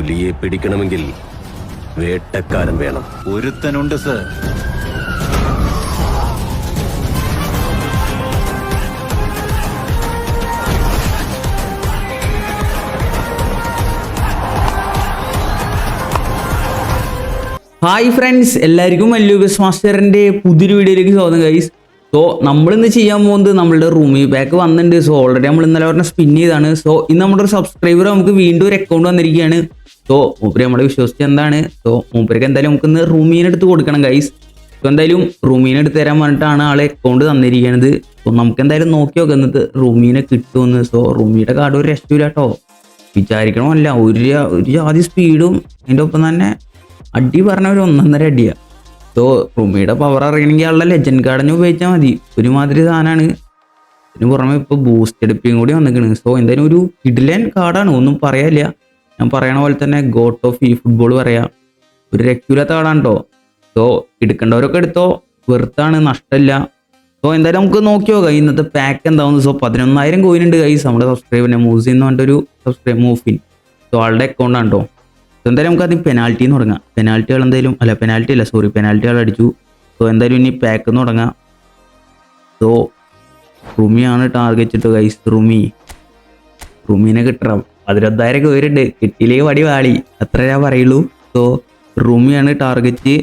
പുലിയെ പിടിക്കണമെങ്കിൽ വേട്ടക്കാരൻ വേണം. ഒരുത്തനുണ്ട് sir. Hi friends എല്ലാവർക്കും മല്ലൂബസ് മാസ്റ്ററിന്റെ പുതിയൊരു വീഡിയോയിലേക്ക് സ്വാഗതം ഗൈസ് സോ നമ്മളിന്ന് ചെയ്യാൻ പോകുന്നത് നമ്മളുടെ റൂമി ബാക്ക് വന്നിട്ടുണ്ട്. സോ ഓൾറെഡി നമ്മൾ ഇന്നലെ പറഞ്ഞ സ്പിൻ ചെയ്താണ് സോ ഇന്ന് നമ്മുടെ ഒരു സബ്സ്ക്രൈബർ നമുക്ക് വീണ്ടും ഒരു അക്കൗണ്ട് വന്നിരിക്കുകയാണ്. സോ മൂപ്പര് നമ്മളെ വിശ്വസിച്ച് എന്താണ്? സോ മൂപ്പർക്ക് എന്തായാലും റൂമീനെ എടുത്ത് കൊടുക്കണം ഗൈസ് സോ എന്തായാലും റൂമീനെ എടുത്ത് തരാൻ പറഞ്ഞിട്ടാണ് ആളെ അക്കൗണ്ട് തന്നിരിക്കുന്നത് സോ നമുക്ക് എന്തായാലും നോക്കി നോക്കുന്നത് റൂമീനെ കിട്ടുമെന്ന്. സോ റൂമിയുടെ കാർഡ് ഒരു രക്ഷയില്ല കേട്ടോ വിചാരിക്കണമല്ല ഒരു ഒരു ജാതി സ്പീഡും അതിന്റെ ഒപ്പം തന്നെ അടി പറഞ്ഞ ഒരു ഒന്നൊന്നര അടിയാ. സോ റൂമിയുടെ പവർ അറിയണമെങ്കിൽ ആളുടെ ലെജൻഡ് കാർഡിനെ ഉപയോഗിച്ചാൽ മതി. ഒരുമാതിരി സാധനമാണ് ഇതിന് പുറമെ ഇപ്പോൾ ബൂസ്റ്റ് എടുപ്പിയും കൂടി വന്നിരിക്കുന്നത് സോ എന്തായാലും ഒരു കിഡിലൻ കാർഡാണ് ഒന്നും പറയാനില്ല. ഞാൻ പറയണ പോലെ തന്നെ ഗോട്ട് ഓഫ് ഈ ഫുട്ബോൾ പറയാം. ഒരു രക്കൂലാത്ത കാർഡാണ് കേട്ടോ സോ എടുക്കേണ്ടവരൊക്കെ എടുത്തോ. വെറുത്താണ് നഷ്ടമില്ല. സോ എന്തായാലും നമുക്ക് നോക്കി നോക്കാം ഇന്നത്തെ പാക്ക് എന്താവുന്നു? സോ പതിനൊന്നായിരം കോയിൻ ഉണ്ട് കൈസ് നമ്മുടെ സബ്സ്ക്രൈബറിനെ മൂസി എന്ന് പറഞ്ഞിട്ടൊരു സബ്സ്ക്രൈബ് മൂഫിൻ സോ ആളുടെ അക്കൗണ്ടാണ് കേട്ടോ സോ എന്തായാലും നമുക്ക് ആദ്യം പെനാൽറ്റി എന്ന് തുടങ്ങാം. പെനാൽറ്റികൾ എന്തായാലും അല്ല പെനാൽറ്റി അല്ല സോറി പെനാൽറ്റികൾ അടിച്ചു. സോ എന്തായാലും ഇനി പാക്ക് എന്ന് തുടങ്ങാം. സോ റുമിയാണ് ടാർഗറ്റ് ഇട്ടു കൈസ് റുമി. റുമീനെ കിട്ടണം. പതിനൊന്നായിരം കോരുണ്ട് കിട്ടിയില്ലേ വടി വാളി. അത്ര ഞാൻ പറയുള്ളൂ. സോ റൂമിയാണ് ടാർഗറ്റ്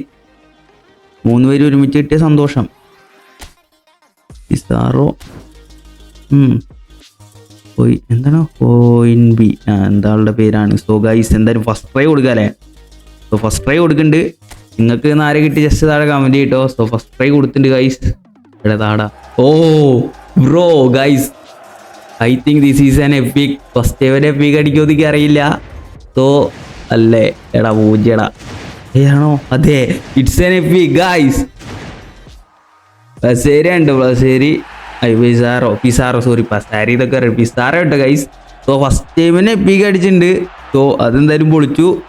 മൂന്ന് പേര് ഒരുമിച്ച് കിട്ടിയ സന്തോഷം ഇസാറോ എന്താണ്? കോയിൻ ബി ആ എന്താ പേരാണ്? സോ ഗൈസ് എന്തായാലും ഫസ്റ്റ് ട്രൈ കൊടുക്കുക അല്ലേ? സോ ഫസ്റ്റ് ട്രൈ കൊടുക്കുന്നുണ്ട്. നിങ്ങൾക്ക് ആരെ കിട്ടി? ജസ്റ്റ് താഴെ കമന്റ് കിട്ടോ സോ ഫസ്റ്റ് ട്രൈ കൊടുത്തിട്ടുണ്ട് ഗൈസ് ഇവിടെ താടാ. ഓ bro guys I think this is an epic first എവൻ epic അടിക്കുമോ എനിക്ക് അറിയില്ല. സോ അല്ലേ? എടാ പൂജ്യടാ. ഏതാണോ? അതെ ഇറ്റ്സ് ആൻ എപ്പിക് ഗൈസ് പ്ലസേരി ഉണ്ട് പ്ലസേരി ഐ പിസാറോ പിസാറോ സോറി പസാരി ഇതൊക്കെ അറിയാം. പിസാറോ ഉണ്ട് ഗൈസ് സോ ഫസ്റ്റ് ടൈമിന് എപ്പിക്ക് അടിച്ചിട്ടുണ്ട്. സോ അതെന്തായാലും പൊളിച്ചു.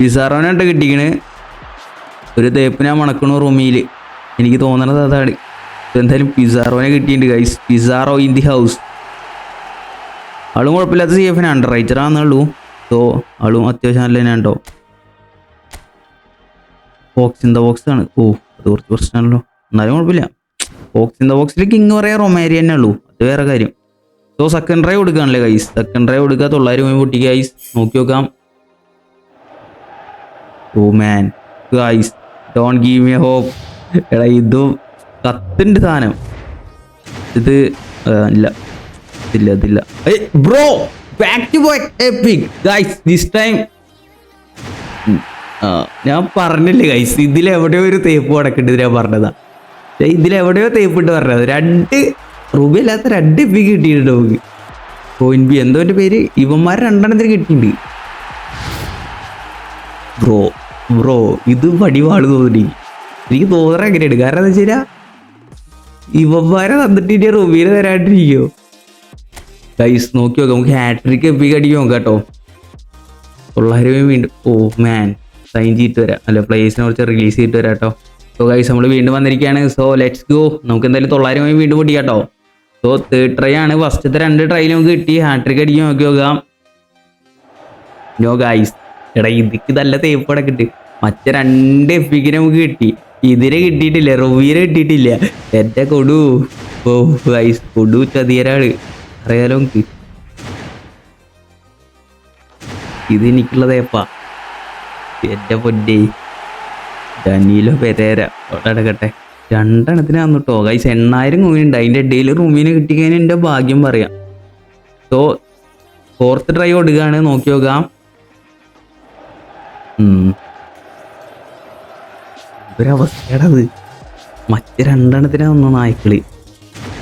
പിസാറോനായിട്ട് കിട്ടിക്കണ്. ഒരു തേപ്പ് ഞാൻ മണക്കണു റൂമിയിൽ എനിക്ക് തോന്നണത് അതാണ്. എന്തായാലും പിസാറോനെ കിട്ടിയിട്ടുണ്ട് guys Pizarro in the house ആളും കുഴപ്പമില്ലാത്ത സി എഫിന് അണ്ടർ റൈറ്റർ ആണെന്നുള്ളൂ സോ ആളും അത്യാവശ്യം നല്ല തന്നെയാണ് കേട്ടോ ബോക്സ് ഇൻ ദ ബോക്സ് ആണ്. ഓ അത് കുറച്ച് പ്രശ്നമാണല്ലോ. എന്നാലും കുഴപ്പമില്ല. ബോക്സ് ഇൻ ദ ബോക്സിൽ കിങ് പറയാ റൊമാരി തന്നെ ഉള്ളൂ. അത് വേറെ കാര്യം. സോ സെക്കൻഡ് ഡ്രൈവ് കൊടുക്കാണല്ലേ ഗൈസ് സെക്കൻഡ് ഡ്രൈവ് കൊടുക്കുക തൊള്ളായിരം രൂപ പൊട്ടി ഗൈസ് നോക്കി നോക്കാം. ഓ man guys don't give me hope എടാ ഇതും കത്തിന്റെ സാധനം. ഇത് ഇല്ല. ഇല്ല അതില്ല. Bro back to boy epic guys this time ഞാൻ പറഞ്ഞില്ലേ ഗൈസ് ഇതിലെവിടെയോ ഒരു തേപ്പ് കിടക്കേണ്ടത് ഞാൻ പറഞ്ഞതാ. ഇതിൽ എവിടെയോ തേപ്പ് ഇട്ട് പറഞ്ഞത്. രണ്ട് റൂബി അല്ലാത്ത രണ്ട് എപ്പി കിട്ടിയിട്ടുണ്ട് നമുക്ക്. പോയിന്റ് ബി എന്തോ പേര്? ഇവന്മാർ രണ്ടെണ്ണത്തിന് കിട്ടിയിട്ടുണ്ട്. ബ്രോ ബ്രോ ഇത് വടിവാൾ തോന്നി എനിക്ക് തോന്നണ എങ്ങനെയാണ് കാരണം എന്താ വെച്ചാൽ ഇവന്മാരെ തന്നിട്ട് ഇനി റുബീനെ ഗൈസ് നോക്കി നോക്കാം നമുക്ക് ഹാട്രിക്ക് എപ്പിക്ക് അടിക്കാൻ നോക്കാം കേട്ടോ. തൊള്ളായിരം വീണ്ടും ഓ മാൻ സൈൻ ചെയ്തിട്ട് വരാം. അല്ല പ്ലേസിനെ കുറിച്ച് റിലീസ് ചെയ്തിട്ട് വരാം കേട്ടോ. സോ ഗൈസ് നമ്മൾ വീണ്ടും വന്നിരിക്കുകയാണ്. സോ ലെറ്റ്സ് ഗോ നമുക്ക് എന്തായാലും തൊള്ളായിരം വീണ്ടും പൊട്ടിക്കാം കേട്ടോ. സോ തേർഡ് ട്രൈ ആണ്. ഫസ്റ്റത്തെ രണ്ട് ട്രൈയിൽ നമുക്ക് കിട്ടി. ഹാട്രിക്ക് അടിക്കാൻ നോക്കി നോക്കാം. നോ ഗൈസ് എടാ ഇതിക്ക് നല്ല തേപ്പടെ കിട്ടി മറ്റേ രണ്ട് എഫിക്ക് നമുക്ക് കിട്ടി. ഇതിനെ കിട്ടിയിട്ടില്ല. റൊവീനെ കിട്ടിയിട്ടില്ല. എന്റെ കൊടു. ഓ ഗൈസ് കൊടു ചതിയരാൾ അറിയാലോ എനിക്ക് ഇത് എന്റെ പൊന്നേ. Danilo Pereira. അവിടെ രണ്ടെണ്ണത്തിനാന്ന് കേട്ടോ കൈസ് എണ്ണായിരം കോയിനുണ്ട് അതിന്റെ ഇടയിൽ റൂമിന് കിട്ടിക്കഴിഞ്ഞാൽ എന്റെ ഭാഗ്യം പറയാം. സോ ഫോർത്ത് ട്രൈ കൊടുക്കുകയാണ് നോക്കി നോക്കാം. ഒരവസ്ഥയാണത് മറ്റ് രണ്ടെണ്ണത്തിനാ വന്നു നായ്ക്കളി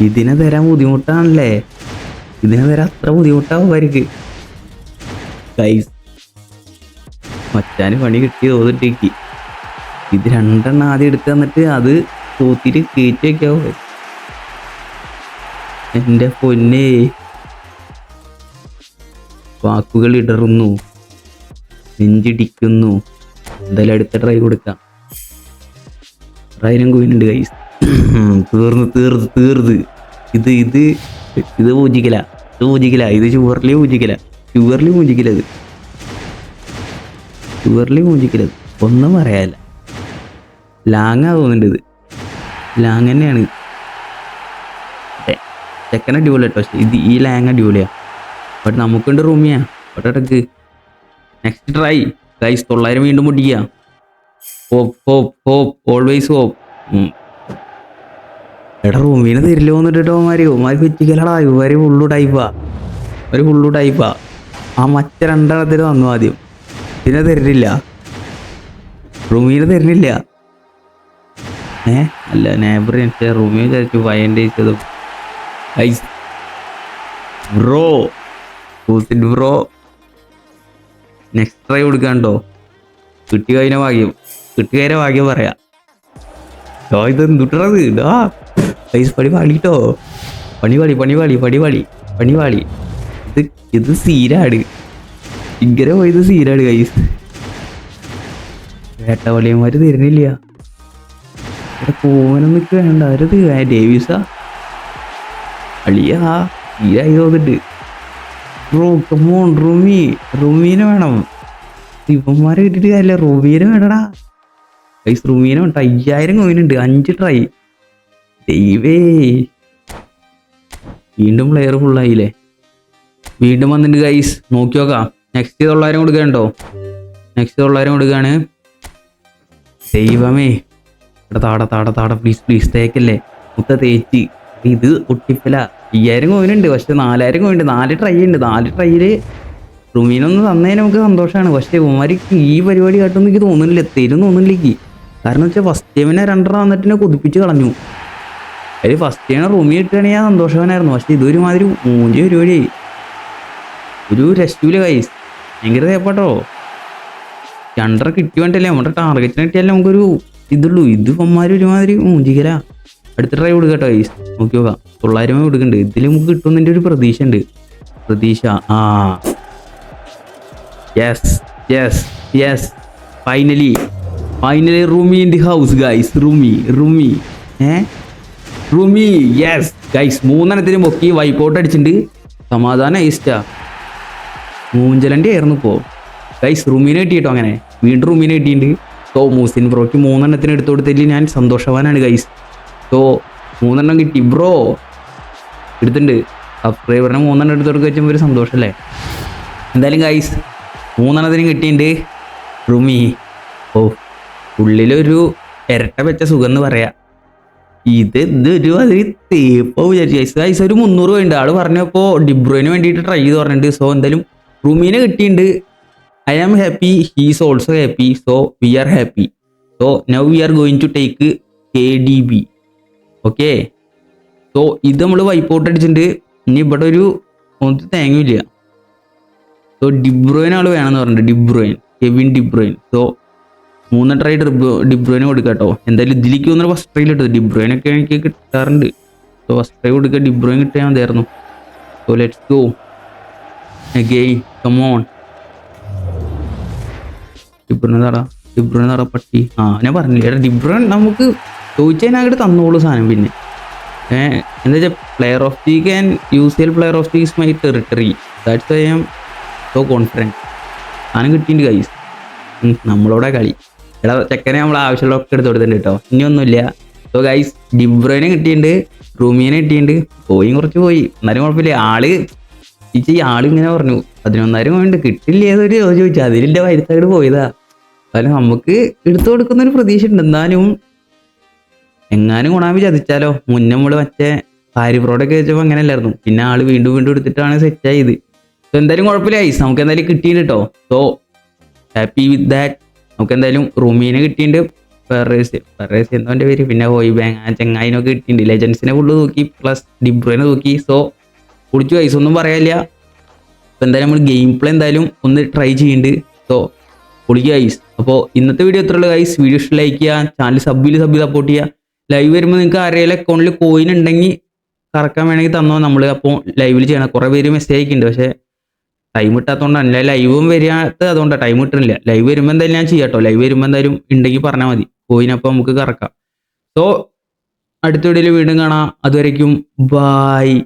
ഇതിനെ തരാൻ ബുദ്ധിമുട്ടാണല്ലേ? ഇതിനെ വരെ അത്ര ബുദ്ധിമുട്ടാവും അവർക്ക് ഗൈസ് പണി കിട്ടി തോന്നിട്ടേക്ക് ഇത് രണ്ടെണ്ണം ആദ്യം എടുത്ത് തന്നിട്ട് അത് തൂത്തിട്ട് കയറ്റി ആവും എന്റെ പൊന്നേ. വാക്കുകൾ ഇടറുന്നു. നെഞ്ചിടിക്കുന്നു. എന്തായാലും അടുത്ത ട്രൈ കൊടുക്കാം. ട്രൈനും കുവിനുണ്ട് കൈസ് തീർന്ന് തീർന്ന് തീർന്ന്. ഇത് ഇത് ഇത് പൂജിക്കല. ഇത് പൂജിക്കല. ഇത് ചുവറിൽ പൂജിക്കല. ചുവറിൽ പൂജിക്കല ഇത് ഷുഗർലി മൂഞ്ചിക്കരുത് ഒന്നും പറയാല്ല ലാങ്ങാ തോന്നുന്നുണ്ട് ഇത്. ലാങ് തന്നെയാണ്. ചെക്കൻ അടിപൊളി പക്ഷേ ഇത് ഈ ലാങ് അടിപൊളിയാണ് ബട്ട് നമുക്കുണ്ട് റൂമിയാ. ബട്ട് നെക്സ്റ്റ് ട്രൈ ഗൈസ് തൊള്ളായിരം വീണ്ടും പൊട്ടിക്കുക hope hope hope always hope എടാ റൂമിന് തരില്ലോ എന്നിട്ടോ മാരി ഉമാരി കുറ്റിക്കലടാ ഇവർ ഫുള്ളു ടൈപ്പാ ഒരു ഫുള്ളു ടൈപ്പാ ആ. മറ്റ രണ്ടെണ്ണത്തിന് തന്നു ആദ്യം. പിന്നെ തരുന്നില്ല. റൂമിന് തരുന്നില്ല. ഏ? അല്ല നേബർ എനിക്ക് റൂമിൽ വിചാരിച്ചു ഫൈൻഡ് ചെയ്തതും ബ്രോ. കൂത്തിട്ട് ബ്രോ. നെക്സ്റ്റ് ട്രൈ കൊടുക്കാണ്ടോ? കിട്ടി കഴിഞ്ഞ ഭാഗ്യം. കിട്ടി കഴിഞ്ഞ ഭാഗ്യം പറയാ. ഇതെന്തുട്ടത് ഇത്? എന്തുട്ടത് പണിപാളി കേട്ടോ പണി പണിപാളി പണിപാളി പണി പാളി പണി പാളി പണി പാളി ഇത് ഇത് സീരാട് ഇങ്ങനെ പോയത് സീരാട് കൈസ് വേട്ടവളിയന്മാര് തരുന്നില്ല. ഇവിടെ പൂവനൊന്നും നിൽക്ക് വേണ്ട അവരത് ഡേവിസാ. അളിയാ സീരായി തോന്നിട്ട്. റോ കമോൺ റൂമി. റൂമീനെ വേണം. ഇവന്മാരെ കിട്ടിയിട്ട് കാര്യമില്ല. റൂമീനെ വേണടാ. ഗൈസ് റൂമീനെ വേണ്ട അയ്യായിരം കോയിനുണ്ട് അഞ്ച് ട്രൈ ദൈവേ. വീണ്ടും പ്ലെയർ ഫുള്ളായില്ലേ വീണ്ടും വന്നിട്ട് ഗൈസ് നോക്കി നോക്കാം. നെക്സ്റ്റ് തൊള്ളായിരം കൊടുക്കണ്ടോ നെക്സ്റ്റ് തൊള്ളായിരം കൊടുക്കുകയാണ് ദൈവമേ. ഇവിടെ താട താട താട. പ്ലീസ് പ്ലീസ് തേക്കല്ലേ? മുത്ത തേച്ച്. ഇത് ഒട്ടിപ്പല അയ്യായിരം കോയിനുണ്ട് പക്ഷെ നാലായിരം കോയിനുണ്ട് നാല് ട്രൈ ഉണ്ട്. നാല് ട്രൈയിൽ റുമീനൊന്ന് തന്നതിന് നമുക്ക് സന്തോഷമാണ് പക്ഷെ ഉമാരിക്ക് ഈ പരിപാടി കാട്ടൊന്നും എനിക്ക് തോന്നുന്നില്ല. തരും തോന്നുന്നില്ല കാരണം വെച്ചാൽ ഫസ്റ്റ് ടൈമിനെ രണ്ടെണ്ണം വന്നിട്ട് എന്നെ കൊതിപ്പിച്ച് കളഞ്ഞു. അതിൽ ഫസ്റ്റ് ഞാൻ റൂമിൽ കിട്ടുകയാണെങ്കിൽ ഞാൻ സന്തോഷവാനായിരുന്നു. പക്ഷേ ഇതൊരു മാതിരി മൂഞ്ചി പരിപാടിയായി ഒരു രക്ഷൂല കൈസ് ഭയങ്കര തേപ്പാട്ടോ. രണ്ടര കിട്ടി വേണ്ടല്ലേ നമ്മുടെ ടാർഗറ്റിനെ കിട്ടിയാലേ നമുക്കൊരു ഇതുള്ളൂ. ഇത് അമ്മമാര് ഒരുമാതിരി മൂഞ്ചിക്കല അടുത്ത ട്രൈ കേട്ടോ കൈസ് നോക്കി നോക്കാം. തൊള്ളായിരം രൂപ കൊടുക്കുന്നുണ്ട്. ഇതിൽ നമുക്ക് കിട്ടുന്നതിന്റെ ഒരു പ്രതീക്ഷ ഉണ്ട് പ്രതീക്ഷ. ആ. Yes yes yes finally finally Rumi in the house guys Rumi Rumi ഏ? റൂമി യെസ് ഗൈസ് മൂന്നെണ്ണത്തിന് പൊക്കി വൈക്കോട്ട് അടിച്ചിട്ടുണ്ട് സമാധാനം ഈസ്റ്റാ മൂഞ്ചലന്റെ ആയിരുന്നു ഇപ്പോൾ ഗൈസ് റുമിനെ കിട്ടിയിട്ടോ അങ്ങനെ? വീണ്ടും റുമിനെ കിട്ടിയിട്ടുണ്ട് സോ മൂസിൻ ബ്രോയ്ക്ക് മൂന്നെണ്ണത്തിന് എടുത്തു കൊടുത്തില്ല ഞാൻ സന്തോഷവാനാണ് ഗൈസ് സോ മൂന്നെണ്ണം കിട്ടി. ബ്രോ എടുത്തിട്ടുണ്ട് സബ്സ്ക്രൈബറിനെ മൂന്നെണ്ണം എടുത്തു കൊടുക്കുക വെച്ചാൽ ഒരു സന്തോഷമല്ലേ എന്തായാലും ഗൈസ് മൂന്നെണ്ണത്തിനും കിട്ടിയിട്ടുണ്ട് റുമി ഓ ഉള്ളിലൊരു ഇരട്ട വെച്ച സുഖം എന്ന് പറയാം. ഇത് ഇതൊരു അതിൽ തേപ്പോ വിചാരിച്ചു. ഗൈസ് ഒരു മുന്നൂറ് വേണ്ട ആൾ പറഞ്ഞപ്പോൾ ഡിബ്രോയിന് വേണ്ടിയിട്ട് ട്രൈ ചെയ്ത് പറഞ്ഞിട്ടുണ്ട്. സോ എന്തായാലും റൂമിനെ കിട്ടിയിട്ടുണ്ട് I am happy he's also happy so we are happy so now we are going to take K D B okay so ഇത് നമ്മൾ വൈപ്പ് ഔട്ട് അടിച്ചിട്ടുണ്ട്. ഇനി ഇവിടെ ഒരു ഒന്നും തേങ്ങയില്ല സോ ഡിബ്രോയിൻ ആൾ വേണമെന്ന് പറഞ്ഞിട്ട് De Bruyne Kevin De Bruyne so മൂന്ന് ട്രൈ ഡിബ്രോയിന് കൊടുക്കുക കേട്ടോ എന്തായാലും ഇതിലേക്ക് വന്നൊരു ഫസ്റ്റ് ട്രൈ കിട്ടും ഡിബ്രോയിനൊക്കെ എനിക്ക് കിട്ടാറുണ്ട്. സോ ഫസ്റ്റ് ട്രൈ കൊടുക്കുക ഡിബ്രോയിൻ കിട്ടിയാൽ മതിയായിരുന്നു. So let's go again come on ഡിബ്രോനെ തറ ഡിബ്രോ നട പട്ടി. ആ ഞാൻ പറഞ്ഞില്ല എടാ ഡിബ്രോൻ നമുക്ക് ചോദിച്ചതിനകത്ത് തന്നോളൂ സാധനം പിന്നെ. എന്താ വെച്ചാൽ player of the can use ചെയ്യൽ player of the is my territory that's I'm so confident സാധനം കിട്ടിയിട്ടുണ്ട് കൈസ് നമ്മളോടെ കളി. എടാ ചെക്കനെ നമ്മൾ ആവശ്യമുള്ളതൊക്കെ എടുത്ത് കൊടുത്തിട്ടുണ്ട് കേട്ടോ. ഇനിയൊന്നുമില്ല. സോ ഗൈസ് ഡിബ്രോയിനെ കിട്ടിയിട്ടുണ്ട്. റൂമിയനെ കിട്ടിയിട്ടുണ്ട്. പോയി കുറച്ച് പോയി. എന്നാലും കുഴപ്പമില്ല. ആൾ ഈ ആൾ ഇങ്ങനെ പറഞ്ഞു. പതിനൊന്നായിരം പോയിണ്ട്. കിട്ടില്ല ഏതൊരു ചോദിച്ചു. അതിലെ വയസ്സായിട്ട് പോയതാ. എന്നാലും നമുക്ക് എടുത്തു കൊടുക്കുന്ന ഒരു പ്രതീക്ഷ ഉണ്ട് എന്നാലും എങ്ങാനും ഗുണാമി ചതിച്ചാലോ മുന്നേ നമ്മൾ മറ്റേ പാരിപ്രോഡൊക്കെ വെച്ചപ്പോൾ അങ്ങനെ അല്ലായിരുന്നു പിന്നെ ആൾ വീണ്ടും വീണ്ടും എടുത്തിട്ടാണ് സെറ്റ് ആയത്. എന്തായാലും കുഴപ്പമില്ല ഐസ് നമുക്ക് എന്തായാലും കിട്ടിയിട്ടുണ്ട് കേട്ടോ. സോ ഹാപ്പി വിത്ത് ദാറ്റ് നമുക്ക് എന്തായാലും റൂമീനെ കിട്ടിയിട്ടുണ്ട്. ഫെറേസ് ഫെറേസ് എന്തോന്റെ പേര്? പിന്നെ ഹോയ് ബാങ് ആ ചെങ്ങായിനൊക്കെ കിട്ടിയിട്ടുണ്ട്. ലെജൻസിനെ ഫുള്ള് നോക്കി പ്ലസ് ഡിബ്രോനെ നോക്കി സോ കുടിച്ചു പൈസ ഒന്നും പറയാനില്ല. അപ്പോൾ എന്തായാലും നമ്മൾ ഗെയിം പ്ലേ എന്തായാലും ഒന്ന് ട്രൈ ചെയ്യുന്നുണ്ട് സോ പൊളിക്കുക ഐസ് അപ്പോൾ ഇന്നത്തെ വീഡിയോ എത്ര ഉള്ളൂ ഐസ് വീഡിയോ ഇഷ്ടം ലൈക്ക് ചെയ്യുക. ചാനൽ സബ്ബിൽ സബ്ബിൽ സപ്പോർട്ട് ചെയ്യുക. ലൈവ് വരുമ്പോൾ നിങ്ങൾക്ക് ആരെങ്കിലും അക്കൗണ്ടിൽ കോയിൻ ഉണ്ടെങ്കിൽ കറക്കാൻ വേണമെങ്കിൽ തന്നോ നമ്മൾ അപ്പോൾ ലൈവിൽ ചെയ്യണം. കുറേ പേര് മെസ്സേജ് അയക്കുന്നുണ്ട്. പക്ഷേ ടൈം ഇട്ടാത്തതുകൊണ്ടാണ് അല്ല ലൈവും വരാത്ത അതുകൊണ്ടാണ് ടൈം കിട്ടുന്നില്ല ലൈവ് വരുമ്പോൾ എന്തായാലും ഞാൻ ചെയ്യാം കേട്ടോ ലൈവ് വരുമ്പോൾ എന്തായാലും ഉണ്ടെങ്കിൽ പറഞ്ഞാൽ മതി. പോയിനപ്പോൾ നമുക്ക് കറക്കാം. സോ അടുത്ത വീഡിയോയിൽ വീണ്ടും കാണാം. അതുവരേക്കും ബായ്